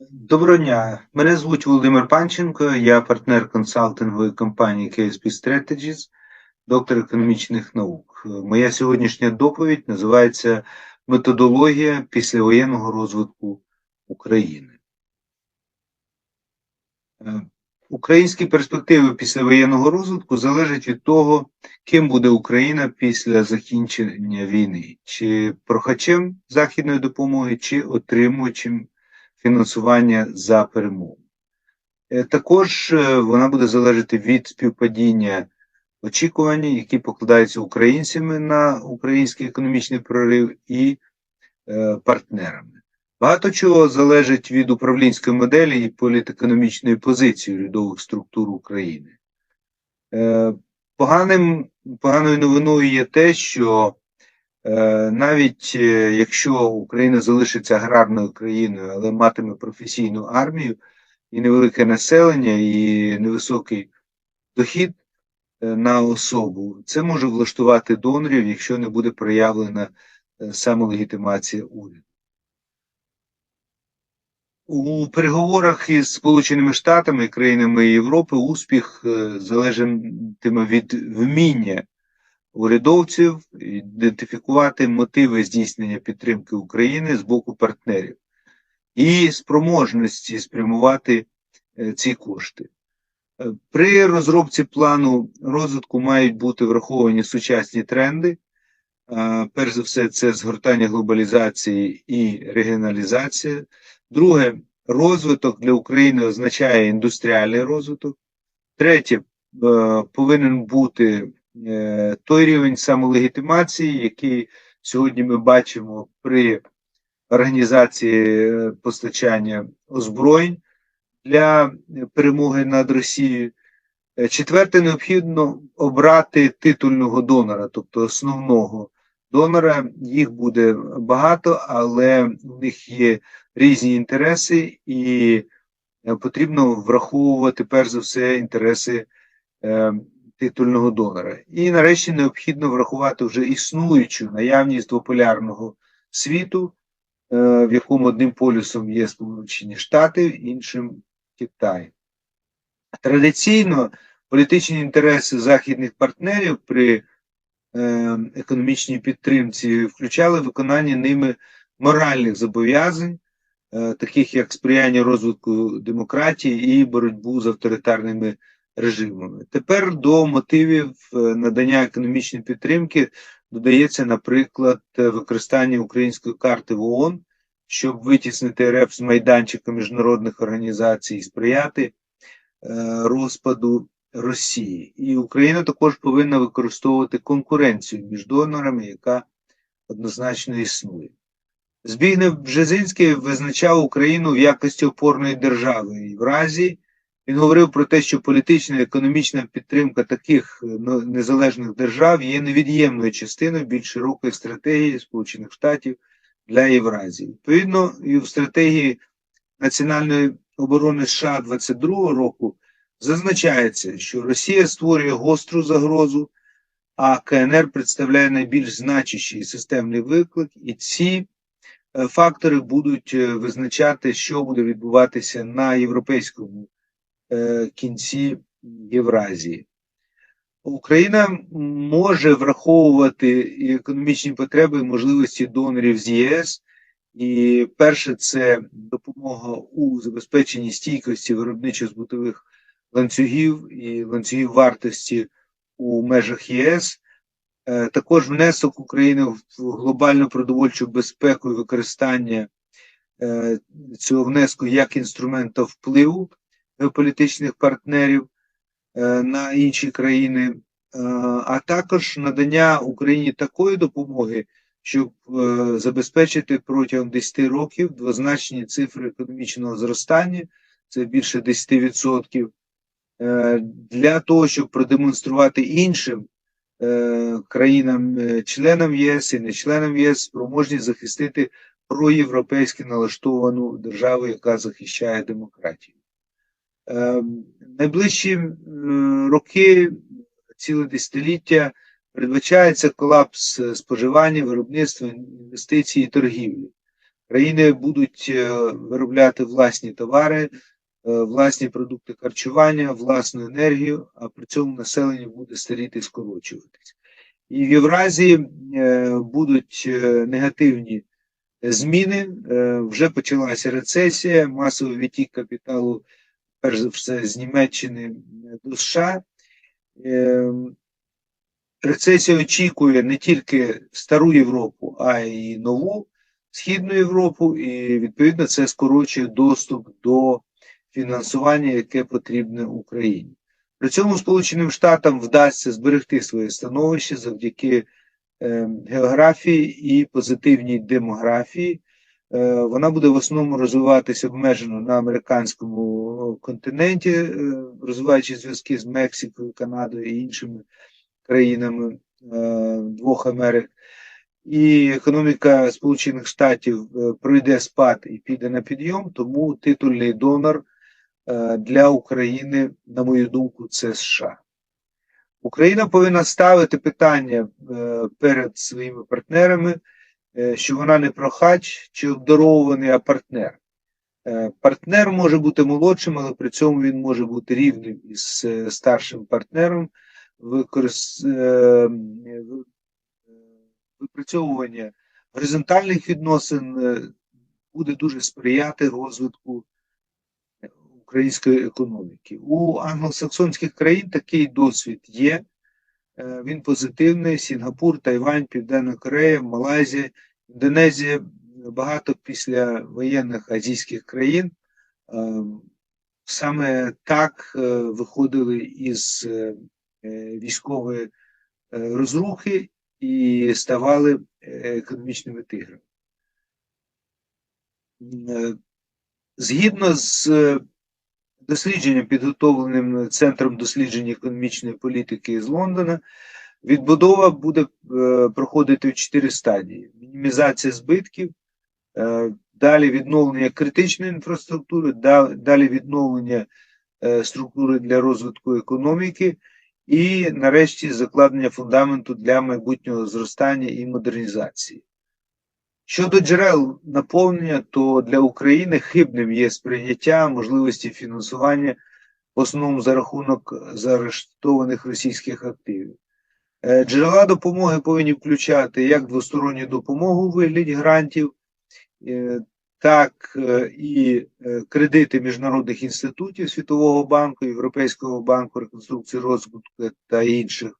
Доброго дня. Мене звуть Володимир Панченко, я партнер консалтингової компанії KSP Strategies, доктор економічних наук. Моя сьогоднішня доповідь називається Методологія післявоєнного розвитку України. Е, Українські перспективи післявоєнного розвитку залежать від того, ким буде Україна після закінчення війни, чи прохачем західної допомоги, чи отримувачем фінансування за перемогу. Е, Також е, вона буде залежати від співпадіння очікувань, які покладаються українцями на український економічний прорив і е, партнерами. Багато чого залежить від управлінської моделі і політекономічної позиції урядових структур України. Поганим, поганою новиною є те, що навіть е, якщо Україна залишиться аграрною країною, але матиме професійну армію і невелике населення, і невисокий дохід е, на особу, це може влаштувати донорів, якщо не буде проявлена самолегітимація уряду. У переговорах із Сполученими Штатами країнами Європи успіх залежатиме від вміння урядовців ідентифікувати мотиви здійснення підтримки України з боку партнерів і спроможності спрямувати е, ці кошти. Е, при розробці плану розвитку мають бути враховані сучасні тренди. Перш за все, це згортання глобалізації і регіоналізація. Друге, розвиток для України означає індустріальний розвиток. Третє, е, повинен бути Е, той рівень самолегітимації, який сьогодні ми бачимо при організації е, постачання озброєнь для перемоги над Росією. Е, четверте, необхідно обрати титульного донора, тобто основного донора. Їх буде багато, але у них є різні інтереси, і потрібно враховувати перш за все інтереси титульного донора. І нарешті необхідно врахувати вже існуючу наявність двополярного світу, е, в якому одним полюсом є Сполучені Штати, іншим Китай. Традиційно політичні інтереси західних партнерів при е, економічній підтримці включали виконання ними моральних зобов'язань, е, таких як сприяння розвитку демократії і боротьбу з авторитарними режимами. Тепер до мотивів е, надання економічної підтримки додається, наприклад, використання української карти в ООН, щоб витіснити РФ з майданчика міжнародних організацій і сприяти е, розпаду Росії. І Україна також повинна використовувати конкуренцію між донорами, яка однозначно існує. Збігнев Бжезинський визначав Україну в якості опорної держави і в разі він говорив про те, що політична і економічна підтримка таких е, ну, незалежних держав є невід'ємною частиною більш широкої стратегії Сполучених Штатів для Євразії. Відповідно, і в стратегії національної оборони США 22 року зазначається, що Росія створює гостру загрозу, а КНР представляє найбільш значущий системний виклик, і ці е, фактори будуть е, визначати, що буде відбуватися на європейському. Е, кінці Євразії. Україна може враховувати економічні потреби і можливості донорів з ЄС. І перше, це допомога у забезпеченні стійкості виробничо-збутових ланцюгів і ланцюгів вартості у межах ЄС. Е, також внесок України в глобальну продовольчу безпеку і використання е, цього внеску як інструмента впливу геополітичних партнерів е, на інші країни, е, а також надання Україні такої допомоги, щоб е, забезпечити протягом 10 років двозначні цифри економічного зростання, це більше 10%, для того, щоб продемонструвати іншим. Країнам-членам ЄС і не членам ЄС спроможність захистити проєвропейськи налаштовану державу, яка захищає демократію. Ем, найближчі е, роки, ціле десятиліття, передбачається колапс споживання, виробництва, інвестицій і торгівлі. Країни будуть е, виробляти власні товари, е, власні продукти харчування, власну енергію, а при цьому населення буде старіти і скорочуватись. І в Євразії е, будуть е, негативні зміни. Е, Вже почалася рецесія, масовий відтік капіталу, перш за все, з Німеччини до США. Е, Рецесія очікує не тільки стару Європу, а й нову Східну Європу, і відповідно це скорочує доступ до фінансування, яке потрібне Україні. При цьому Сполученим Штатам вдасться зберегти своє становище завдяки е, географії і позитивній демографії. Е, вона буде в основному розвиватися обмежено на американському континенті, е, розвиваючи зв'язки з Мексикою, Канадою і іншими країнами е, двох Америк. І економіка Сполучених Штатів е, пройде спад і піде на підйом, тому титульний донор для України, на мою думку, це США. Україна повинна ставити питання перед своїми партнерами, що вона не прохач чи обдарований, а партнер. Е, Партнер може бути молодшим, але при цьому він може бути рівним із е, старшим партнером. Е, Випрацьовування горизонтальних відносин буде дуже сприяти розвитку української економіки. У англосаксонських країн такий досвід є. Він позитивний. Сінгапур, Тайвань, Південна Корея, Малайзія, Індонезія, багато після воєнних азійських країн. е, Саме так е, виходили із е, військової розрухи і ставали економічними тиграми. Згідно з дослідженням, підготовленим Центром досліджень економічної політики з Лондона, відбудова буде проходити в чотири стадії: мінімізація збитків, далі відновлення критичної інфраструктури, далі відновлення е, структури для розвитку економіки, і нарешті закладення фундаменту для майбутнього зростання і модернізації. Щодо джерел наповнення, то для України хибним є сприйняття можливості фінансування в основному за рахунок заарештованих російських активів. Е, Джерела допомоги повинні включати як двосторонню допомогу у вигляді грантів, е, так е, і е, кредити міжнародних інститутів Світового банку, Європейського банку реконструкції розвитку та інших,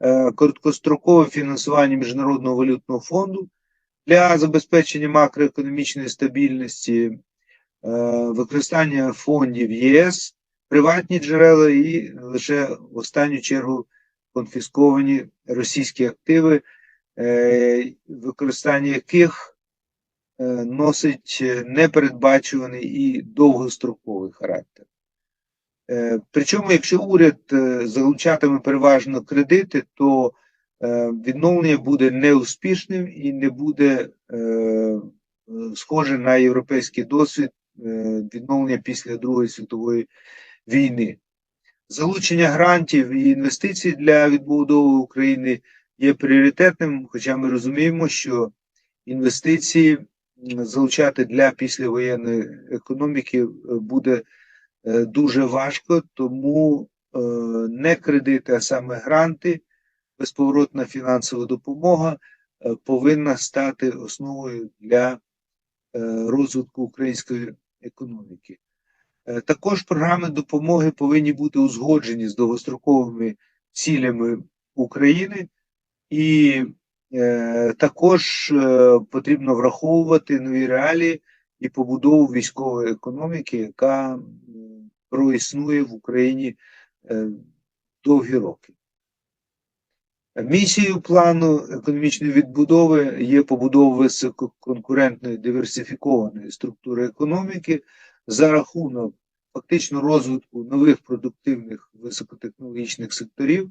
е, короткострокове фінансування Міжнародного валютного фонду для забезпечення макроекономічної стабільності, е, використання фондів ЄС, приватні джерела і лише в останню чергу конфісковані російські активи, е, використання яких е, носить непередбачуваний і довгостроковий характер. Е, Причому, якщо уряд е, залучатиме переважно кредити, то е, відновлення буде неуспішним і не буде е, е, схоже на європейський досвід е, відновлення після Другої світової війни. Залучення грантів і інвестицій для відбудови України є пріоритетним, хоча ми розуміємо, що інвестиції залучати для післявоєнної економіки е, буде е, дуже важко, тому е, не кредити, а саме гранти, безповоротна фінансова допомога повинна стати основою для розвитку української економіки. Також програми допомоги повинні бути узгоджені з довгостроковими цілями України, і також е, потрібно враховувати нові реалії і побудову військової економіки, яка проіснує в Україні е, довгі роки. Місією плану економічної відбудови є побудова висококонкурентної диверсифікованої структури економіки за рахунок фактично розвитку нових продуктивних високотехнологічних секторів, е,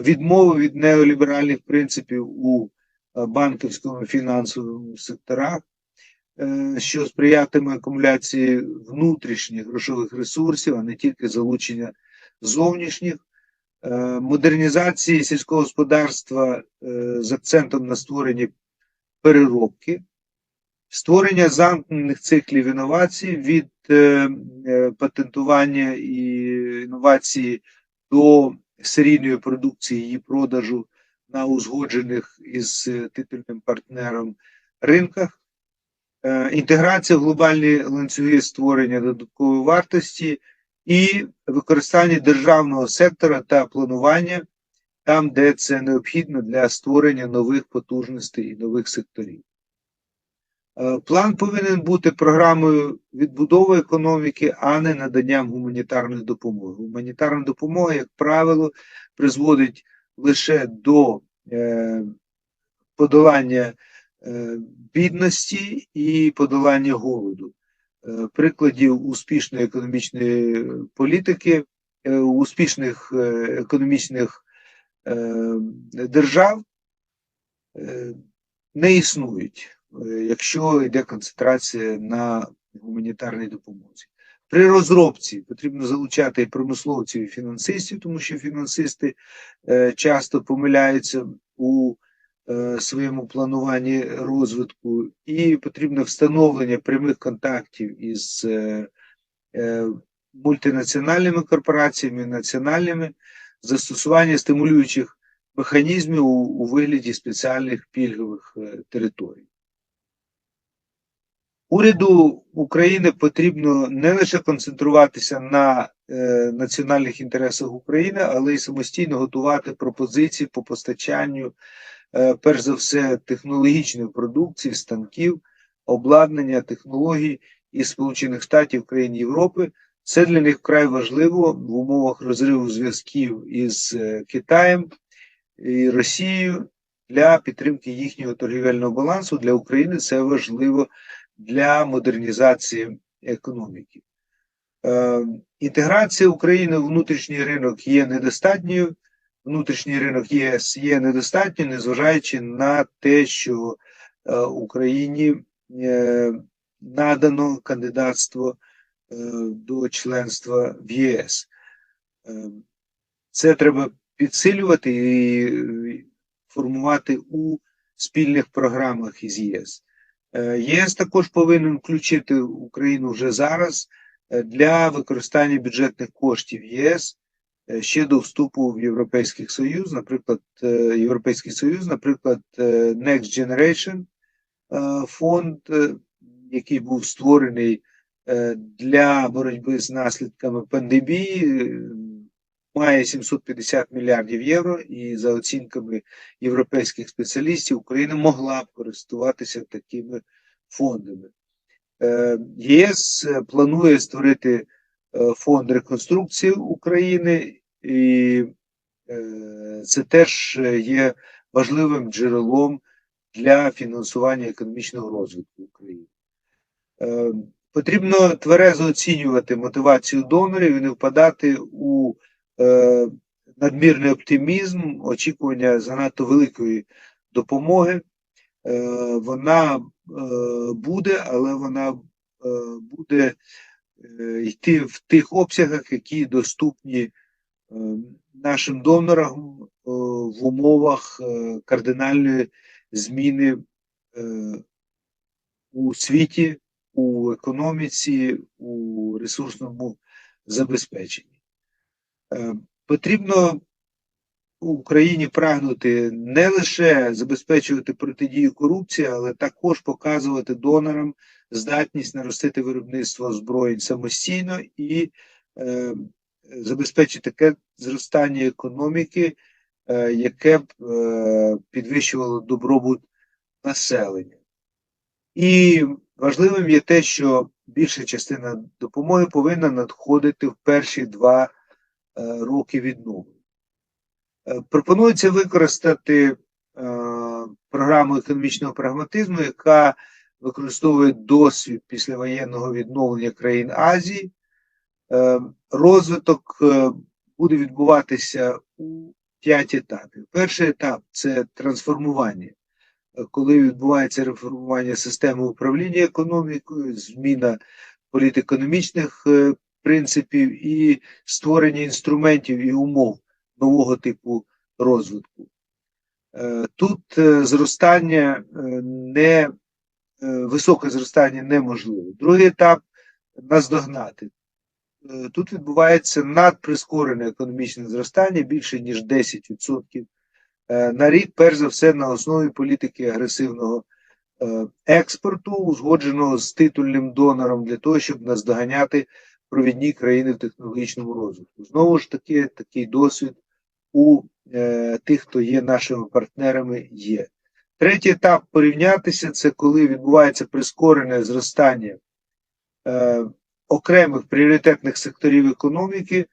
відмови від неоліберальних принципів у е, банківському фінансовому секторах, е, що сприятиме акумуляції внутрішніх грошових ресурсів, а не тільки залучення зовнішніх. Е, модернізації сільського господарства е, з акцентом на створенні переробки Створення замкнених циклів інновацій від е, е, патентування і інновації до серійної продукції її продажу на узгоджених із е, титульним партнером ринках, е, інтеграція в глобальні ланцюги створення додаткової вартості і використання державного сектора та планування там, де це необхідно для створення нових потужностей і нових секторів. Е, План повинен бути програмою відбудови економіки, а не наданням гуманітарної допомоги. Гуманітарна допомога, як правило, призводить лише до е, подолання е, бідності і подолання голоду. Прикладів успішної економічної політики, успішних економічних держав не існують якщо йде концентрація на гуманітарній допомозі. При розробці потрібно залучати і промисловців і фінансистів, тому що фінансисти е, часто помиляються у е, своєму плануванні розвитку, і потрібно встановлення прямих контактів із е, е, мультинаціональними корпораціями, національними, застосування стимулюючих механізмів у, вигляді спеціальних пільгових е, територій. Уряду України потрібно не лише концентруватися на е, національних інтересах України, але й самостійно готувати пропозиції по постачанню, е, перш за все, технологічної продукції, станків, обладнання, технологій із Сполучених Штатів країн Європи. Це для них вкрай важливо в умовах розриву зв'язків із е, Китаєм і Росією для підтримки їхнього торгівельного балансу. Для України це важливо для модернізації економіки. Е, інтеграція України в внутрішній ринок є недостатньою. Внутрішній ринок ЄС є недостатньою, незважаючи на те, що е, Україні е, надано кандидатство е, до членства в ЄС. Е, це треба підсилювати і формувати у спільних програмах із ЄС. Е, ЄС також повинен включити Україну вже зараз е, для використання бюджетних коштів ЄС е, ще до вступу в Європейський Союз, наприклад, Європейський Союз, наприклад, Next Generation фонд, який був створений для боротьби з наслідками пандемії, має 750 мільярдів євро, і за оцінками європейських спеціалістів Україна могла б користуватися такими фондами. Е, ЄС планує створити е, фонд реконструкції України, і е, це теж є важливим джерелом для фінансування економічного розвитку України. Потрібно тверезо оцінювати мотивацію донорів і не впадати у Е, надмірний оптимізм, очікування занадто великої допомоги. Е, вона е, буде, але вона буде йти в тих обсягах, які доступні нашим донорам в умовах кардинальної зміни у світі, у економіці, у ресурсному забезпеченні. Е, потрібно Україні прагнути не лише забезпечувати протидію корупції, але також показувати донорам здатність наростити виробництво озброєнь самостійно і е, забезпечити таке зростання економіки, е, яке б е, підвищувало добробут населення. І важливим є те, що більша частина допомоги повинна надходити в перші два. Е, роки відновлення. Е, пропонується використати е, програму економічного прагматизму, яка використовує досвід післявоєнного відновлення країн Азії. Розвиток буде відбуватися у п'ять етапів. Перший етап це трансформування, коли відбувається реформування системи управління економікою, зміна політекономічних принципів і створення інструментів і умов нового типу розвитку. Е, тут е, зростання е, не високе зростання неможливо. Другий етап наздогнати. Тут відбувається надприскорене економічне зростання більше ніж 10% е, на рік, перш за все, на основі політики агресивного експорту, узгодженого з титульним донором для того, щоб наздоганяти провідні країни в технологічному розвитку. Знову ж таки, такий досвід у е, тих, хто є нашими партнерами, є. Третій етап порівнятися це коли відбувається прискорене зростання е, окремих пріоритетних секторів економіки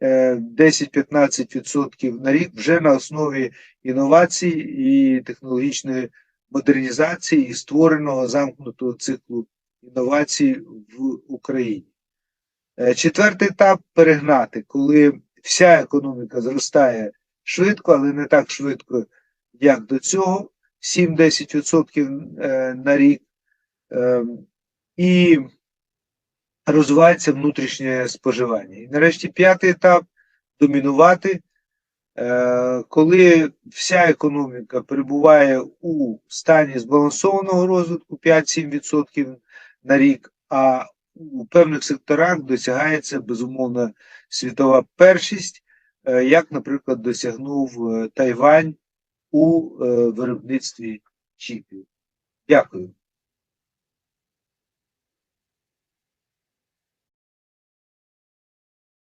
е, 10-15% на рік вже на основі інновацій і технологічної модернізації і створеного замкнутого циклу інновацій в Україні. Е, Четвертий етап перегнати, коли вся економіка зростає швидко, але не так швидко, як до цього, 7-10% е, на рік. Е, І розвивається внутрішнє споживання. І нарешті п'ятий етап домінувати, Е, коли вся економіка перебуває у стані збалансованого розвитку 5-7% на рік, а у певних секторах досягається безумовно світова першість, е, як, наприклад, досягнув е, Тайвань у е, виробництві чіпів. Дякую.